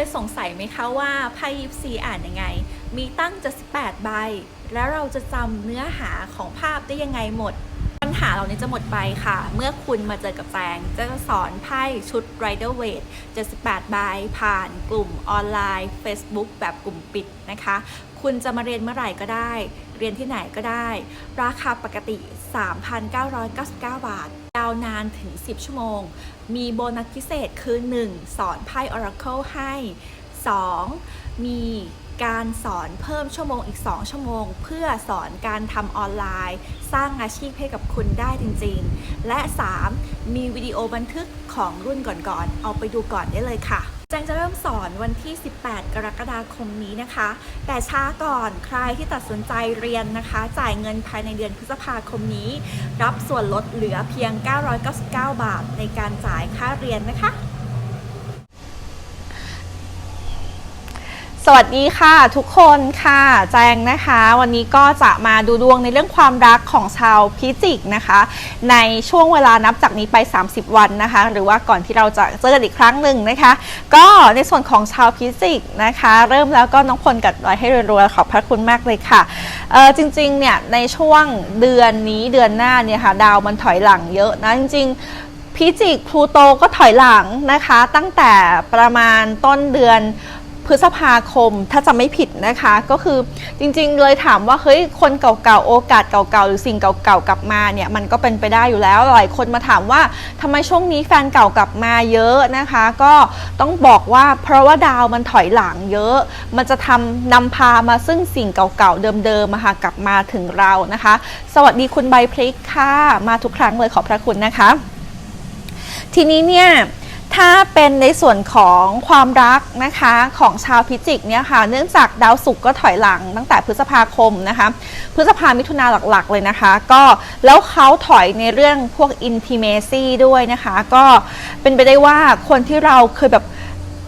ยสงสัยไหมคะว่าไพ่ยิปซีอ่านยังไง มีตั้งจะ18 ใบ แล้วเราจะจำเนื้อหาของภาพได้ยังไงหมด ปัญหาเหล่านี้จะหมดไปค่ะ เมื่อคุณมาเจอกับแจงจะสอนไพ่ชุด Rider w a i t 78 ใบ ผ่านกลุ่มออนไลน์ Facebook แบบกลุ่มปิดนะคะ คุณจะมาเรียนเมื่อไหร่ก็ได้ เรียนที่ไหนก็ได้ ราคาปกติ 3,999 บาท ยาวนานถึง 10 ชั่วโมง มีโบนัสพิเศษคือ 1. สอนไพ่ Oracle ให้ 2. มีการสอนเพิ่มชั่วโมงอีก 2 ชั่วโมง เพื่อสอนการทำออนไลน์ สร้างอาชีพให้กับคุณได้จริง ๆ และ 3. มีวิดีโอบันทึกของรุ่นก่อนๆ เอาไปดูก่อนได้เลยค่ะ งจะเริ่มสอนวันที่ 18 กรกฎาคมนี้นะคะ แต่ช้าก่อนใครที่ตัดสินใจเรียนนะคะ จ่ายเงินภายในเดือนพฤษภาคมนี้ รับส่วนลดเหลือเพียง 999 บาทในการจ่ายค่าเรียนนะคะ สวัสดีค่ะทุกคนค่ะแจงนะคะ วันนี้ก็จะมาดูดวงในเรื่องความรักของชาวพิจิกนะคะ ในช่วงเวลานับจากนี้ไป 30 วันนะคะ หรือว่าก่อนที่เราจะเจอกันอีกครั้งหนึ่งนะคะ ก็ในส่วนของชาวพิจิกนะคะ เริ่มแล้วก็น้องพลกัดรอยให้รัวๆขอบพระคุณมากเลยค่ะเออจริงๆเนี่ยในช่วงเดือนนี้เดือนหน้าเนี่ยค่ะดาวมันถอยหลังเยอะนะจริง ๆพิจิกพลูโตก็ถอยหลังนะคะ ตั้งแต่ประมาณต้นเดือน พฤษภาคมถ้าจะไม่ผิดนะคะ ก็คือจริงๆเลยถามว่าเฮ้ยคนเก่าๆโอกาสเก่าๆหรือสิ่งเก่าๆกลับมาเนี่ยมันก็เป็นไปได้อยู่แล้วหลายคนมาถามว่าทำไมช่วงนี้แฟนเก่ากลับมาเยอะนะคะ ก็ต้องบอกว่าเพราะว่าดาวมันถอยหลังเยอะ มันจะทำนำพามาซึ่งสิ่งเก่าๆเดิมๆมาหากลับมาถึงเรานะคะ สวัสดีคุณใบพริกค่ะมาทุกครั้งเลยขอบพระคุณนะคะ ทีนี้เนี่ย ถ้าเป็นในส่วนของความรักนะคะของชาวพิจิกเนี่ยค่ะ เนื่องจากดาวศุกร์ก็ถอยหลังตั้งแต่พฤษภาคมนะคะ พฤษภามิถุนาหลักๆ เลยนะคะ ก็แล้วเขาถอยในเรื่องพวก intimacy ด้วยนะคะ ก็เป็นไปได้ว่าคนที่เราเคยแบบ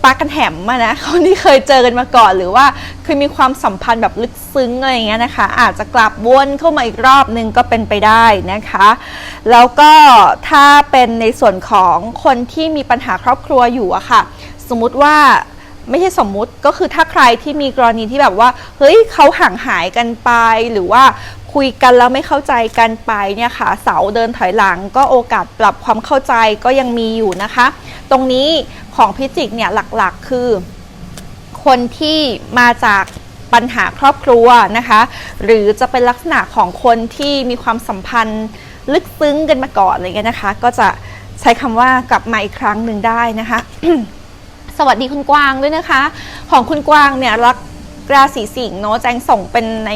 ปักกันแหมมานะคนที่เคยเจอกันมาก่อนหรือว่าเคยมีความสัมพันธ์แบบลึกซึ้งอะไรอย่างเงี้ยนะคะ อาจจะกลับวนเข้ามาอีกรอบนึงก็เป็นไปได้นะคะ แล้วก็ถ้าเป็นในส่วนของคนที่มีปัญหาครอบครัวอยู่อะค่ะ สมมุติว่าไม่ใช่สมมุติก็คือถ้าใครที่มีกรณีที่แบบว่า เฮ้ยเขาห่างหายกันไปหรือว่าคุยกันแล้วไม่เข้าใจกันไปเนี่ยค่ะ เสาเดินถอยหลังก็โอกาสปรับความเข้าใจก็ยังมีอยู่นะคะ ตรงนี้ ของพิจิกเนี่ยหลักๆคือ คนที่มาจากปัญหาครอบครัวนะคะ หรือจะเป็นลักษณะของคนที่มีความสัมพันธ์ลึกซึ้งกันมาก่อนอะไรเงี้ยนะคะ ก็จะใช้คำว่ากลับมาอีกครั้งหนึ่งได้นะคะ สวัสดีคุณกวางด้วยนะคะ ของคุณกวางเนี่ยรักราศีสิงห์เนาะแจงส่งเป็นใน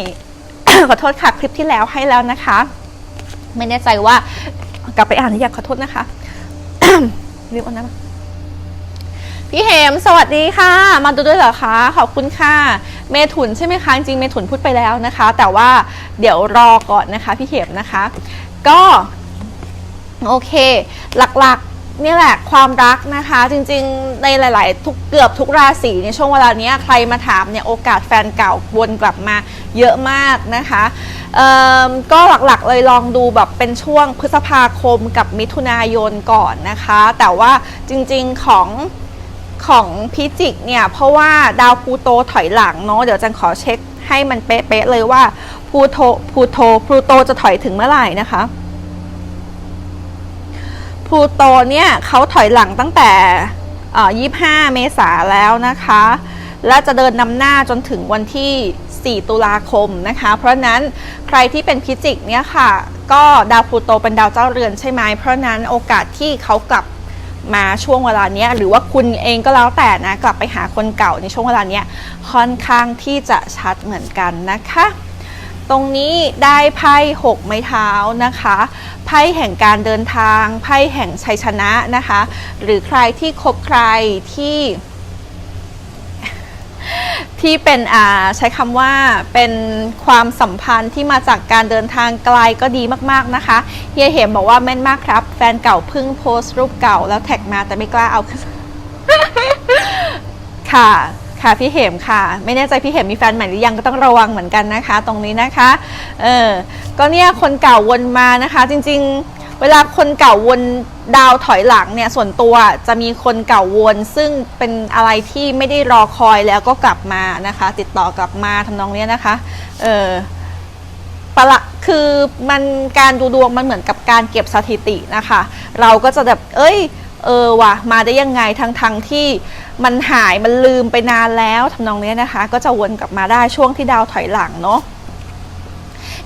ขอโทษค่ะคลิปที่แล้วให้แล้วนะคะ ไม่แน่ใจว่ากลับไปอ่านหรือยังขอโทษนะคะลืมเอาน้ำมา พี่เหมสวัสดีค่ะ มาดูด้วยเหรอคะขอบคุณค่ะ เมถุนใช่ไหมคะจริงเมถุนพูดไปแล้วนะคะ แต่ว่าเดี๋ยวรอก่อนนะคะพี่เหมนะคะ ก็โอเค หลักๆนี่แหละความรักนะคะ จริงๆในหลาย ๆ ทุกเกือบทุกราศีในช่วงเวลานี้ใครมาถามเนี่ยโอกาสแฟนเก่าวนกลับมาเยอะมากนะคะเออก็หลักๆเลยลองดูแบบเป็นช่วงพฤษภาคมกับมิถุนายนก่อนนะคะ แต่ว่าจริงๆของ ของพิจิกเนี่ย เพราะว่าดาวพลูโตถอยหลังเนาะเดี๋ยวจันขอเช็คให้มันเป๊ะๆเลยว่าพลูโตพลูโตพลูโตจะถอยถึงเมื่อไหร่นะคะพลูโตเนี่ยเขาถอยหลังตั้งแต่เอ่อ25เมษาแล้วนะคะ และจะเดินนำหน้าจนถึงวันที่ 4 ตุลาคมนะคะ เพราะนั้นใครที่เป็นพิจิกเนี่ยค่ะ ก็ดาวพลูโตเป็นดาวเจ้าเรือนใช่ไหมเพราะนั้นโอกาสที่เขากลับ มาช่วงเวลาเนี้ยหรือว่าคุณเองก็แล้วแต่นะกลับไปหาคนเก่าในช่วงเวลาเนี้ยค่อนข้างที่จะชัดเหมือนกันนะคะ ตรงนี้ได้ไพ่หกไม้เท้านะคะไพ่แห่งการเดินทางไพ่แห่งชัยชนะนะคะ หรือใครที่คบใครที่ ที่เป็นอ่าใช้คำว่าเป็นความสัมพันธ์ที่มาจากการเดินทางไกลก็ดีมากๆนะคะเฮียเหมบอกว่าแม่นมากครับ แฟนเก่าเพิ่งโพสต์รูปเก่าแล้วแท็กมาแต่ไม่กล้าเอาค่ะค่ะพี่เหมค่ะ ไม่แน่ใจพี่เหมมีแฟนใหม่หรือยังก็ต้องระวังเหมือนกันนะคะ ตรงนี้นะคะเออก็เนี่ยคนเก่าวนมานะคะ จริง ๆ เวลาคนเก่าวนดาวถอยหลังเนี่ยส่วนตัวจะมีคนเก่าวนซึ่งเป็นอะไรที่ไม่ได้รอคอยแล้วก็กลับมานะคะ ติดต่อกลับมาทำนองเนี้ยนะคะเออประละคือมันการดูดวงมันเหมือนกับการเก็บสถิตินะคะ เราก็จะแบบเอ้ยเออว่ะมาได้ยังไงทั้งทงที่มันหายมันลืมไปนานแล้วทำนองเนี้ยนะคะ ก็จะวนกลับมาได้ช่วงที่ดาวถอยหลังเนาะ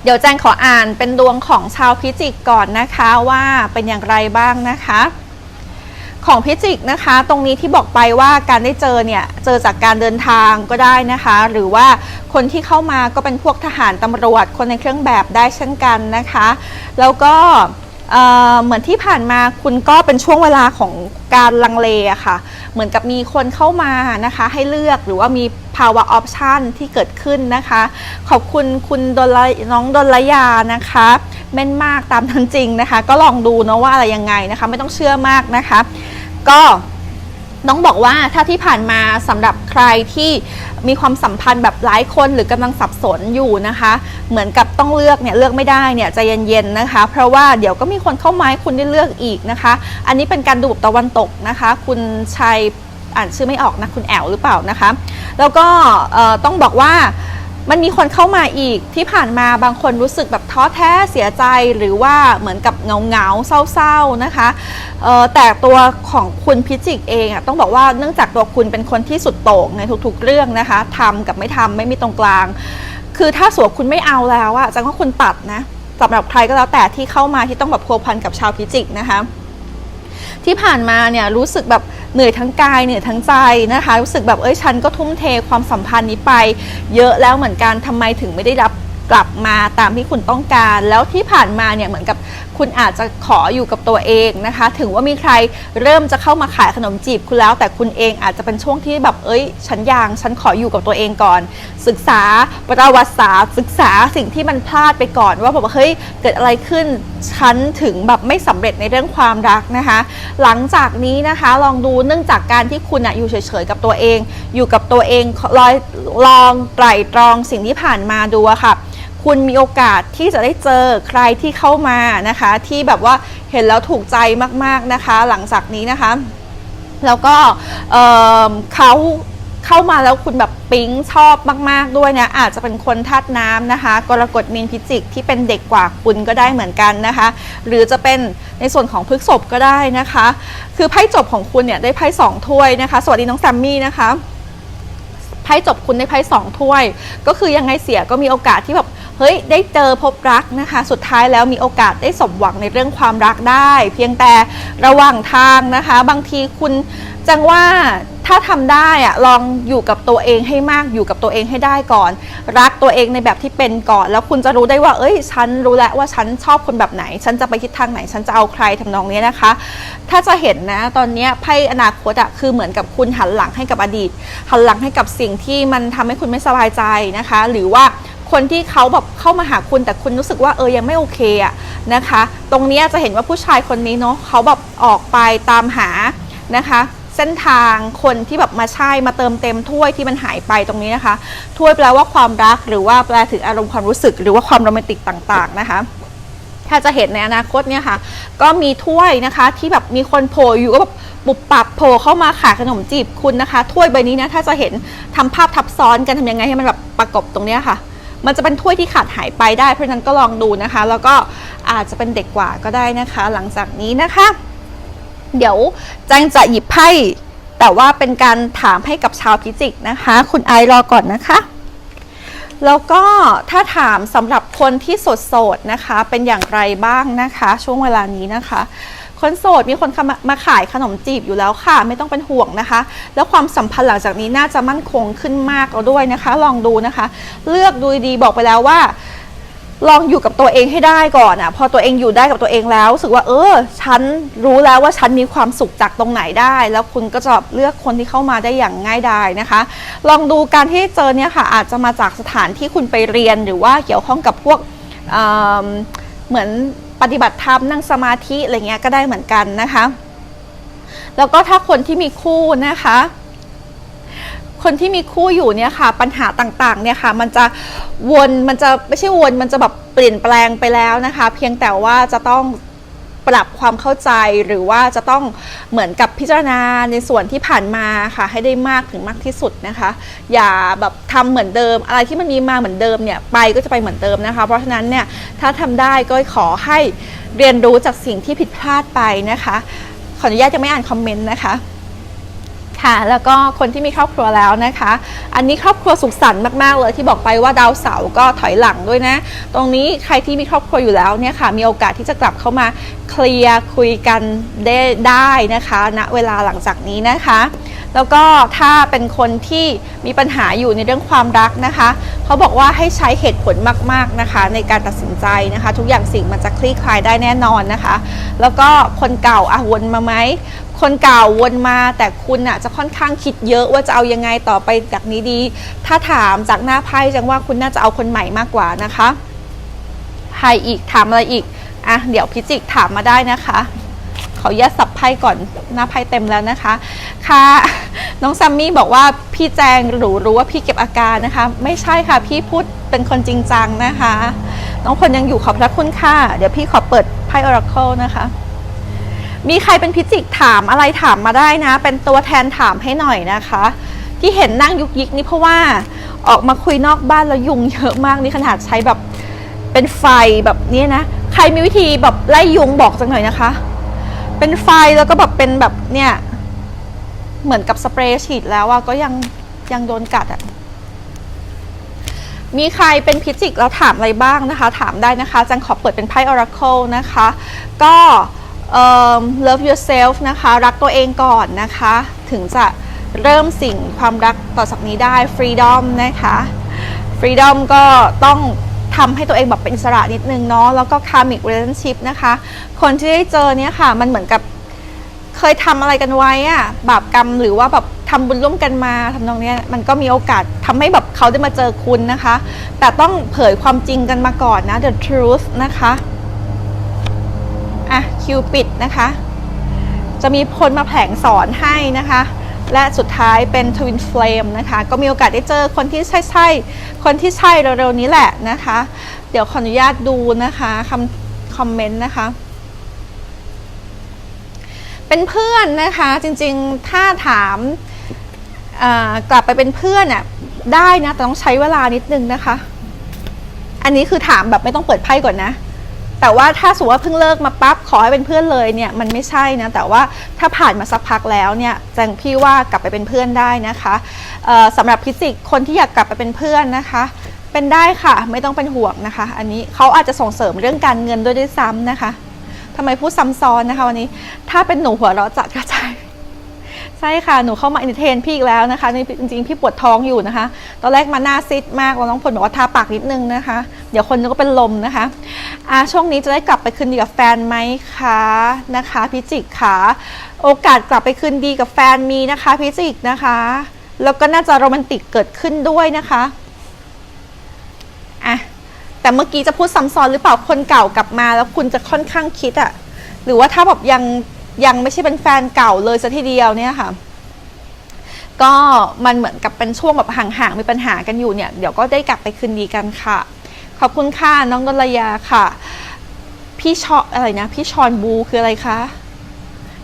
เดี๋ยวแจงขออ่านเป็นดวงของชาวพิจิกก่อนนะคะว่าเป็นอย่างไรบ้างนะคะ ของพิจิกนะคะ ตรงนี้ที่บอกไปว่าการได้เจอเนี่ยเจอจากการเดินทางก็ได้นะคะ หรือว่าคนที่เข้ามาก็เป็นพวกทหารตำรวจคนในเครื่องแบบได้เช่นกันนะคะ แล้วก็ เอ่อเหมือนที่ผ่านมาคุณก็เป็นช่วงเวลาของการลังเลอะค่ะ เหมือนกับมีคนเข้ามานะคะให้เลือกหรือว่ามีภาวะออปชันที่เกิดขึ้นนะคะ ขอบคุณคุณดลน้องดลยานะคะแม่นมากตามนั้นจริงนะคะ ก็ลองดูเนาะว่าอะไรยังไงนะคะ ไม่ต้องเชื่อมากนะคะ ก็ น้องบอกว่าถ้าที่ผ่านมาสำหรับใครที่มีความสัมพันธ์แบบหลายคนหรือกำลังสับสนอยู่นะคะ เหมือนกับต้องเลือกเนี่ยเลือกไม่ได้เนี่ยใจเย็นๆนะคะ เพราะว่าเดี๋ยวก็มีคนเข้ามาให้คุณได้เลือกอีกนะคะ อันนี้เป็นการดูตะวันตกนะคะ คุณชัยอ่านชื่อไม่ออกนะคุณแอลหรือเปล่านะคะ แล้วก็ต้องบอกว่า มันมีคนเข้ามาอีกที่ผ่านมาบางคนรู้สึกแบบท้อแท้เสียใจหรือว่าเหมือนกับเงาเงาเศร้าๆนะคะแต่ตัวของคุณพิจิกเองอะต้องบอกว่าเนื่องจากตัวคุณเป็นคนที่สุดโต่งในทุกๆ เรื่องนะคะทำกับไม่ทำไม่มีตรงกลาง คือถ้าสวคุณไม่เอาแล้วอะจังว่าคุณตัดนะสำหรับใครก็แล้วแต่ที่เข้ามาที่ต้องแบบพัวพันกับชาวพิจิกนะคะ ที่ผ่านมาเนี่ยรู้สึกแบบ เหนื่อยทั้งกายเหนื่อยทั้งใจนะคะ รู้สึกแบบเอ้ยฉันก็ทุ่มเทความสัมพันธ์นี้ไป เยอะแล้วเหมือนกันทำไมถึงไม่ได้รับกลับมาตามที่คุณต้องการ แล้วที่ผ่านมาเนี่ยเหมือนกับ คุณอาจจะขออยู่กับตัวเองนะคะ ถึงว่ามีใครเริ่มจะเข้ามาขายขนมจีบคุณแล้ว แต่คุณเองอาจจะเป็นช่วงที่แบบเอ้ย ฉันยังฉันขออยู่กับตัวเองก่อน ศึกษาประวัติศาสตร์ ศึกษาสิ่งที่มันพลาดไปก่อน ว่าแบบเฮ้ยเกิดอะไรขึ้นฉันถึงแบบไม่สำเร็จในเรื่องความรักนะคะ หลังจากนี้นะคะลองดูเนื่องจากการที่คุณอะอยู่เฉยๆกับตัวเอง อยู่กับตัวเองลอยลองไตร่ตรองสิ่งที่ผ่านมาดูอะค่ะ คุณมีโอกาสที่จะได้เจอใครที่เข้ามานะคะ ที่แบบว่าเห็นแล้วถูกใจมากๆนะคะ หลังจากนี้นะคะ แล้วก็เเขาเข้ามาแล้วคุณแบบปิ๊งชอบมาก ๆ ด้วยนะอาจจะเป็นคนธาตุน้ำนะคะ กรกฎมีนพิจิกที่เป็นเด็กกว่าคุณก็ได้เหมือนกันนะคะ หรือจะเป็นในส่วนของพฤกษบก็ได้นะคะ คือไพ่จบของคุณเนี่ยได้ไพ่สองถ้วยนะคะ สวัสดีน้องแซมมี่นะคะ พ่จบคุณได้ไพ่สองถ้วย ก็คือยังไงเสียก็มีโอกาสที่แบบเฮ้ยได้เจอพบรักนะคะ สุดท้ายแล้วมีโอกาสได้สมหวังในเรื่องความรักได้ เพียงแต่ระหว่างทางนะคะ บางทีคุณ จังว่าถ้าทำได้อะลองอยู่กับตัวเองให้มากอยู่กับตัวเองให้ได้ก่อน รักตัวเองในแบบที่เป็นก่อน แล้วคุณจะรู้ได้ว่า เอ้ย ฉันรู้แล้วว่าฉันชอบคนแบบไหน ฉันจะไปทิศทางไหน ฉันจะเอาใครทำนองนี้นะคะ ถ้าจะเห็นนะตอนนี้ไพ่อนาคตอะคือเหมือนกับคุณหันหลังให้กับอดีต หันหลังให้กับสิ่งที่มันทำให้คุณไม่สบายใจนะคะ หรือว่าคนที่เขาแบบเข้ามาหาคุณแต่คุณรู้สึกว่าเออยังไม่โอเคอะนะคะ ตรงนี้จะเห็นว่าผู้ชายคนนี้เนาะเขาแบบออกไปตามหานะคะ เส้นทางคนที่แบบมาใช่มาเติมเต็มถ้วยที่มันหายไปตรงนี้นะคะถ้วยแปลว่าความรักหรือว่าแปลถึงอารมณ์ความรู้สึก หรือว่าความโรแมนติกต่างๆนะคะถ้าจะเห็นในอนาคตเนี่ยค่ะ ก็มีถ้วยนะคะที่แบบมีคนโผล่อยู่ก็แบบปุบปับโผล่เข้ามาขายขนมจีบคุณนะคะ ถ้วยใบนี้นะถ้าจะเห็นทำภาพทับซ้อนกันทำยังไงให้มันแบบประกบตรงเนี้ยค่ะ มันจะเป็นถ้วยที่ขาดหายไปได้เพราะฉะนั้นก็ลองดูนะคะ แล้วก็อาจจะเป็นเด็กกว่าก็ได้นะคะ หลังจากนี้นะคะ เดี๋ยวแจงจะหยิบไพ่แต่ว่าเป็นการถามให้กับชาวพิจิกนะคะ คุณไอรอก่อนนะคะ แล้วก็ถ้าถามสำหรับคนที่โสดนะคะ เป็นอย่างไรบ้างนะคะ ช่วงเวลานี้นะคะ คนโสดมีคนมามาขายขนมจีบอยู่แล้วค่ะ ไม่ต้องเป็นห่วงนะคะ แล้วความสัมพันธ์หลังจากนี้น่าจะมั่นคงขึ้นมากแล้วด้วยนะคะ ลองดูนะคะ เลือกดูดีบอกไปแล้วว่า ลองอยู่กับตัวเองให้ได้ก่อนอะพอตัวเองอยู่ได้กับตัวเองแล้วรู้สึกว่า เออ ฉันรู้แล้วว่าฉันมีความสุขจากตรงไหนได้ แล้วคุณก็จะเลือกคนที่เข้ามาได้อย่างง่ายดายนะคะ ลองดูการที่เจอเนี่ยค่ะ อาจจะมาจากสถานที่คุณไปเรียนหรือว่าเกี่ยวข้องกับพวกเเหมือนปฏิบัติธรรมนั่งสมาธิอะไรเงี้ยก็ได้เหมือนกันนะคะ แล้วก็ถ้าคนที่มีคู่นะคะ คนที่มีคู่อยู่เนี่ยค่ะ ปัญหาต่างๆเนี่ยค่ะ มันจะวนมันจะไม่ใช่วนมันจะแบบเปลี่ยนแปลงไปแล้วนะคะ เพียงแต่ว่าจะต้องปรับความเข้าใจหรือว่าจะต้องเหมือนกับพิจารณาในส่วนที่ผ่านมาค่ะ ให้ได้มากถึงมากที่สุดนะคะ อย่าแบบทำเหมือนเดิม อะไรที่มันมีมาเหมือนเดิมเนี่ยไปก็จะไปเหมือนเดิมนะคะ เพราะฉะนั้นเนี่ยถ้าทำได้ก็ขอให้เรียนรู้จากสิ่งที่ผิดพลาดไปนะคะ ขออนุญาตจะไม่อ่านคอมเมนต์นะคะ ค่ะ แล้วก็คนที่มีครอบครัวแล้วนะคะ อันนี้ครอบครัวสุขสันต์มากๆเลยที่บอกไปว่าดาวเสาร์ก็ถอยหลังด้วยนะ ตรงนี้ใครที่มีครอบครัวอยู่แล้วเนี่ยค่ะ มีโอกาสที่จะกลับเข้ามาเคลียร์คุยกันได้ได้นะคะณเวลาหลังจากนี้นะคะ แล้วก็ถ้าเป็นคนที่มีปัญหาอยู่ในเรื่องความรักนะคะเขาบอกว่าให้ใช้เหตุผลมากๆนะคะ ในการตัดสินใจนะคะ ทุกอย่างสิ่งมันจะคลี่คลายได้แน่นอนนะคะ แล้วก็คนเก่าอะวนมาไหม คนเก่าวนมาแต่คุณอะจะค่อนข้างคิดเยอะว่าจะเอายังไงต่อไปจากนี้ดี ถ้าถามจากหน้าไพ่จังว่าคุณน่าจะเอาคนใหม่มากกว่านะคะไพ่อีกถามอะไรอีกอะเดี๋ยวพิจิกถามมาได้นะคะขอแยกสับไพ่ก่อนหน้าไพ่เต็มแล้วนะคะ ค่ะ น้องซัมมี่บอกว่าพี่แจงหรูรู้ว่าพี่เก็บอาการนะคะ ไม่ใช่ค่ะ พี่พูดเป็นคนจริงจังนะคะ น้องคนยังอยู่ขอบพระคุณค่ะ เดี๋ยวพี่ขอเปิดไพ่ Oracle นะคะ มีใครเป็นพิจิกถามอะไรถามมาได้นะ เป็นตัวแทนถามให้หน่อยนะคะ ที่เห็นนั่งยุกยิกนี่เพราะว่าออกมาคุยนอกบ้านแล้วยุงเยอะมากนี่ขนาดใช้แบบเป็นไฟแบบนี้นะ ใครมีวิธีแบบไล่ยุงบอกจังหน่อยนะคะ เป็นไฟแล้วก็แบบเป็นแบบเนี่ยเหมือนกับสเปรย์ฉีดแล้วอะก็ยังยังโดนกัดอะมีใครเป็นพิจิกแล้วถามอะไรบ้างนะคะ ถามได้นะคะจังขอเปิดเป็นไพ่ Oracle นะคะ ก็ love yourself นะคะ รักตัวเองก่อนนะคะ ถึงจะเริ่มสิ่งความรักต่อจากนี้ได้ freedom นะคะ freedom ก็ต้องทำให้ตัวเองแบบเป็นอิสระนิดนึงเนาะแล้วก็ karmic relationship นะคะ คนที่ได้เจอเนี่ยค่ะ มันเหมือนกับเคยทำอะไรกันไว้อะบาปกรรมหรือว่าแบบทำบุญร่วมกันมาทำนองเนี้ยมันก็มีโอกาสทำให้แบบเขาได้มาเจอคุณนะคะ แต่ต้องเผยความจริงกันมาก่อนนะ the truth นะคะ อะคิวปิดนะคะ จะมีคนมาแผลงสอนให้นะคะ และสุดท้ายเป็น Twin Flame นะคะ ก็มีโอกาสได้เจอคนที่ใช่ใช่คนที่ใช่เร็วๆนี้แหละนะคะ เดี๋ยวขออนุญาตดูนะคะคำคอมเมนต์นะคะเป็นเพื่อนนะคะจริงๆถ้าถามกลับไปเป็นเพื่อนน่ะได้นะแต่ต้องใช้เวลานิดนึงนะคะ อันนี้คือถามแบบไม่ต้องเปิดไพ่ก่อนนะ แต่ว่าถ้าสมมติว่าเพิ่งเลิกมาปั๊บขอให้เป็นเพื่อนเลยเนี่ยมันไม่ใช่นะแต่ว่าถ้าผ่านมาสักพักแล้วเนี่ยแจงพี่ว่ากลับไปเป็นเพื่อนได้นะคะเอ่อสำหรับพิจิกคนที่อยากกลับไปเป็นเพื่อนนะคะ เป็นได้ค่ะไม่ต้องเป็นห่วงนะคะ อันนี้เขาอาจจะส่งเสริมเรื่องการเงินด้วยด้วยซ้ำนะคะทำไมพูดซ้ำซ้อนนะคะวันนี้ถ้าเป็นหนูหัวเราะจัดกระจาย ใช่ค่ะ หนูเข้ามาอินเทนพี่อีกแล้วนะคะนี่จริงๆ พี่ปวดท้องอยู่นะคะ ตอนแรกมาหน้าซิดมากแล้วน้องพลบอกว่าทาปากนิดนึงนะคะ เดี๋ยวคนนึกว่าเป็นลมนะคะอ่าช่วงนี้จะได้กลับไปคืนดีกับแฟนไหมคะนะคะ พิจิกค่ะ โอกาสกลับไปคืนดีกับแฟนมีนะคะ พิจิกนะคะ แล้วก็น่าจะโรแมนติกเกิดขึ้นด้วยนะคะอะแต่เมื่อกี้จะพูดซ้ำซ้อนหรือเปล่าคนเก่ากลับมาแล้วคุณจะค่อนข้างคิดอะหรือว่าถ้าแบบยัง ยังไม่ใช่เป็นแฟนเก่าเลยซะทีเดียวเนี่ยค่ะ ก็มันเหมือนกับเป็นช่วงแบบห่างๆมีปัญหากันอยู่เนี่ยเดี๋ยวก็ได้กลับไปคืนดีกันค่ะ ขอบคุณค่ะน้องดลยาค่ะ พี่ชออะไรนะ พี่ชอนบูคืออะไรคะ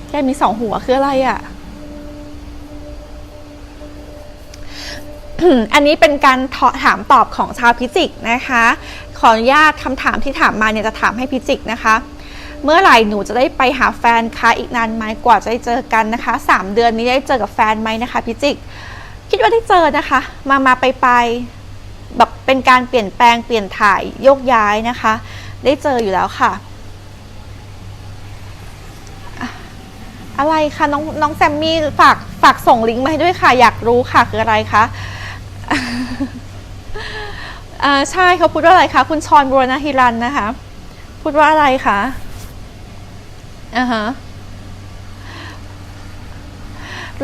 แกมีสองหัวคืออะไรอะ่ะอันนี้เป็นการถามตอบของชาวพิจิกนะคะ ขออนุญาตคำถามที่ถามมาเนี่ยจะถามให้พิจิกนะคะ เมื่อไหร่หนูจะได้ไปหาแฟนคะอีกนานไหมกว่าจะได้เจอกันนะคะ 3 เดือนนี้ได้เจอกับแฟนไหมนะคะพิจิก คิดว่าได้เจอนะคะ มามาไปไปแบบเป็นการเปลี่ยนแปลงเปลี่ยนถ่ายโยกย้ายนะคะ ได้เจออยู่แล้วค่ะ อะไรคะน้องน้องแซมมี่ฝากฝากส่งลิงก์มาให้ด้วยค่ะ อยากรู้ค่ะคืออะไรคะอ่าใช่เขาพูดว่าอะไรคะคุณชอนบูรณฮิรันนะคะ พูดว่าอะไรคะ อ่าฮะ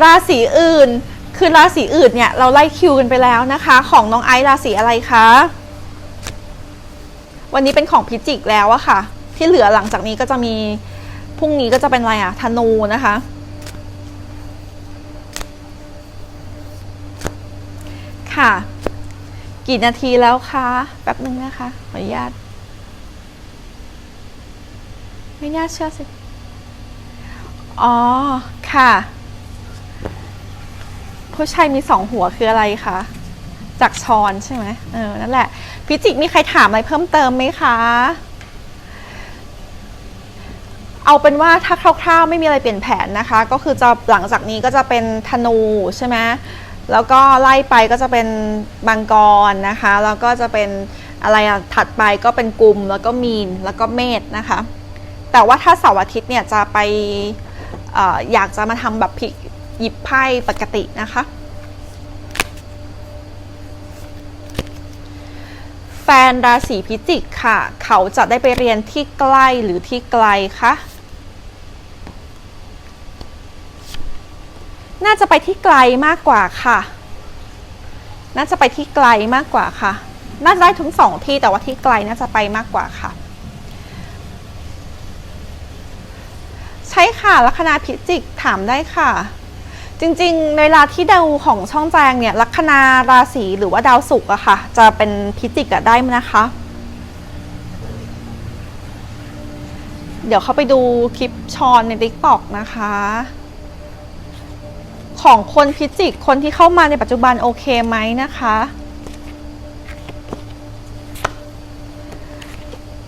ราศีอื่น คือราศีอื่นเนี่ย เราไล่คิวกันไปแล้วนะคะ ของน้องไอซ์ราศีอะไรคะ วันนี้เป็นของพิจิกแล้วอะค่ะ ที่เหลือหลังจากนี้ก็จะมีพรุ่งนี้ก็จะเป็นอะไรอะธนูนะคะ ค่ะ กี่นาทีแล้วคะแป๊บนึงนะคะขออนุญาตไม่น่าเชื่อสิ อ๋อ ค่ะ ผู้ชายมีสองหัวคืออะไรคะ จากช้อนใช่ไหมเออ นั่นแหละ พิจิกมีใครถามอะไรเพิ่มเติมไหมคะ เอาเป็นว่าถ้าคร่าวๆไม่มีอะไรเปลี่ยนแผนนะคะ ก็คือจะหลังจากนี้ก็จะเป็นธนูใช่ไหมแล้วก็ไล่ไปก็จะเป็นบังกรนะคะ แล้วก็จะเป็นอะไรถัดไปก็เป็นกลุ่มแล้วก็มีนแล้วก็เมษนะคะ แต่ว่าถ้าเสาร์อาทิตย์เนี่ยจะไป อยากจะมาทำแบบพลิกหยิบไพ่ปกตินะคะ แฟนราศีพิจิกค่ะ เขาจะได้ไปเรียนที่ใกล้หรือที่ไกลคะน่าจะไปที่ไกลมากกว่าค่ะ น่าจะไปที่ไกลมากกว่าค่ะ น่าจะได้ถึงสองที่แต่ว่าที่ไกลน่าจะไปมากกว่าค่ะ ใช่ค่ะลัคนาพิจิกถามได้ค่ะ จริงๆ ในเวลาที่ดาวของช่องแจงเนี่ยลัคนาราศีหรือว่าดาวศุกร์อะค่ะ จะเป็นพิจิกอะได้นะคะ เดี๋ยวเข้าไปดูคลิปชอนใน t ิ k t o k นะคะ ของคนพิจิกคนที่เข้ามาในปัจจุบันโอเคไหมนะคะ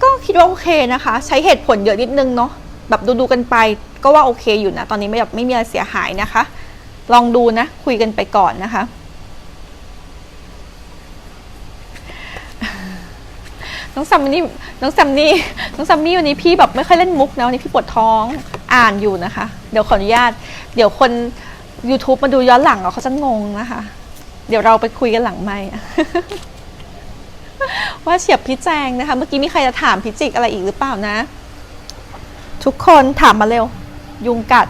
ก็คิดว่าโอเคนะคะ ใช้เหตุผลเยอะนิดนึงเนาะ แบบดูดูกันไป ก็ว่าโอเคอยู่นะ ตอนนี้ไม่แบบไม่มีอะไรเสียหายนะคะ ลองดูนะ คุยกันไปก่อนนะคะ น้องซัมนี่น้องซัมนี่น้องซัมนี่วันนี้พี่แบบไม่ค่อยเล่นมุกนะวันนี้พี่ปวดท้องอ่านอยู่นะคะ เดี๋ยวขออนุญาต เดี๋ยวคน YouTube มาดูย้อนหลังอะเขาจะงงนะคะ เดี๋ยวเราไปคุยกันหลังไม่ว่าเฉียบพี่แจงนะคะ เมื่อกี้มีใครจะถามพิจิกอะไรอีกหรือเปล่านะ ทุกคนถามมาเร็ว ยุงกัด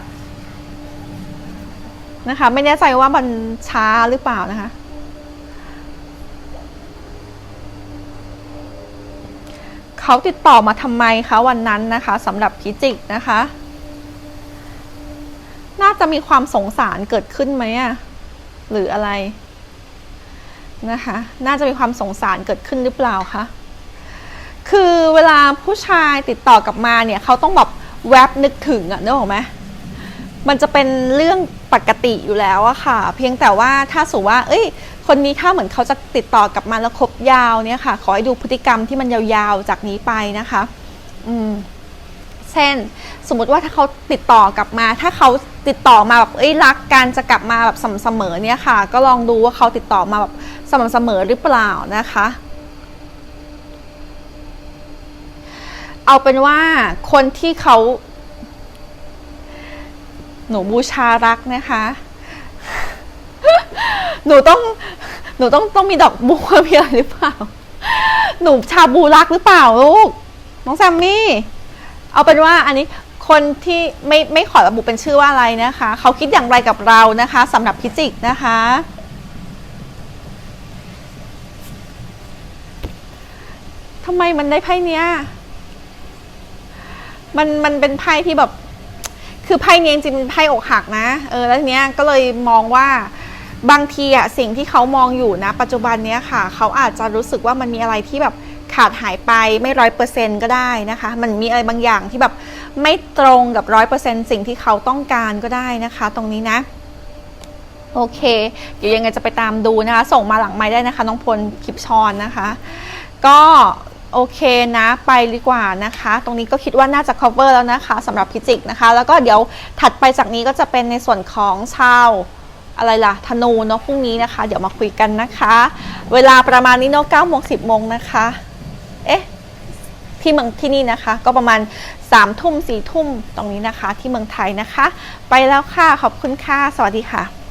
นะคะ ไม่แน่ใจว่ามันช้าหรือเปล่านะคะ เขาติดต่อมาทำไมคะวันนั้นนะคะสำหรับพิจิกนะคะ น่าจะมีความสงสารเกิดขึ้นไหมอะหรืออะไรนะคะ น่าจะมีความสงสารเกิดขึ้นหรือเปล่าคะ คือเวลาผู้ชายติดต่อกลับมาเนี่ยเขาต้องแบบแวบนึกถึงอะนึกออกไหมมันจะเป็นเรื่องปกติอยู่แล้วอะค่ะ เพียงแต่ว่าถ้าสมมติว่า เอ้ย คนนี้ถ้าเหมือนเขาจะติดต่อกลับมาแล้วคบยาวเนี่ยค่ะ ขอให้ดูพฤติกรรมที่มันยาวๆจากนี้ไปนะคะ อืมเช่น สมมติว่าถ้าเขาติดต่อกลับมา ถ้าเขาติดต่อมาแบบเอ้ยรักกันจะกลับมาแบบสม่ำเสมอเนี่ยค่ะ ก็ลองดูว่าเขาติดต่อมาแบบสม่ำเสมอหรือเปล่านะคะ เอาเป็นว่าคนที่เขาหนูบูชารักนะคะ หนูต้อง หนูต้องต้องมีดอกบัวมีอะไรหรือเปล่า หนูชาบูรักหรือเปล่าลูก น้องแซมมี่ เอาเป็นว่าอันนี้คนที่ไม่ไม่ขอระบุเป็นชื่อว่าอะไรนะคะ เขาคิดอย่างไรกับเรานะคะสำหรับพิจิกนะคะ ทำไมมันได้ไพ่เนี้ย มันมันเป็นไพ่ที่แบบ คือไพ่เนี้ยจริงเป็นไพ่อกหักนะเออแล้วทีเนี้ยก็เลยมองว่าบางทีอะสิ่งที่เขามองอยู่นะ ปัจจุบันเนี้ยค่ะ เขาอาจจะรู้สึกว่ามันมีอะไรที่แบบขาดหายไปไม่ร้อยเปอร์เซ็นก็ได้นะคะ มันมีอะไรบางอย่างที่แบบไม่ตรงกับร้อยเปอร์เซ็นสิ่งที่เขาต้องการก็ได้นะคะ ตรงนี้นะ โอเค เดี๋ยวยังไงจะไปตามดูนะคะ ส่งมาหลังไม้ได้นะคะ น้องพลคลิปชอนนะคะ ก็ โอเคนะไปดีกว่านะคะ ตรงนี้ก็คิดว่าน่าจะ cover แล้วนะคะสำหรับพิจิกนะคะ แล้วก็เดี๋ยวถัดไปจากนี้ก็จะเป็นในส่วนของชาวอะไรล่ะธนูเนาะพรุ่งนี้นะคะ เดี๋ยวมาคุยกันนะคะ เวลาประมาณนี้เนาะ9โมง10โมงนะคะ เอ๊ะที่เมืองที่นี่นะคะ ก็ประมาณ3ามทุ่มสี่ทุ่มตรงนี้นะคะ ที่เมืองไทยนะคะ ไปแล้วค่ะขอบคุณค่ะสวัสดีค่ะ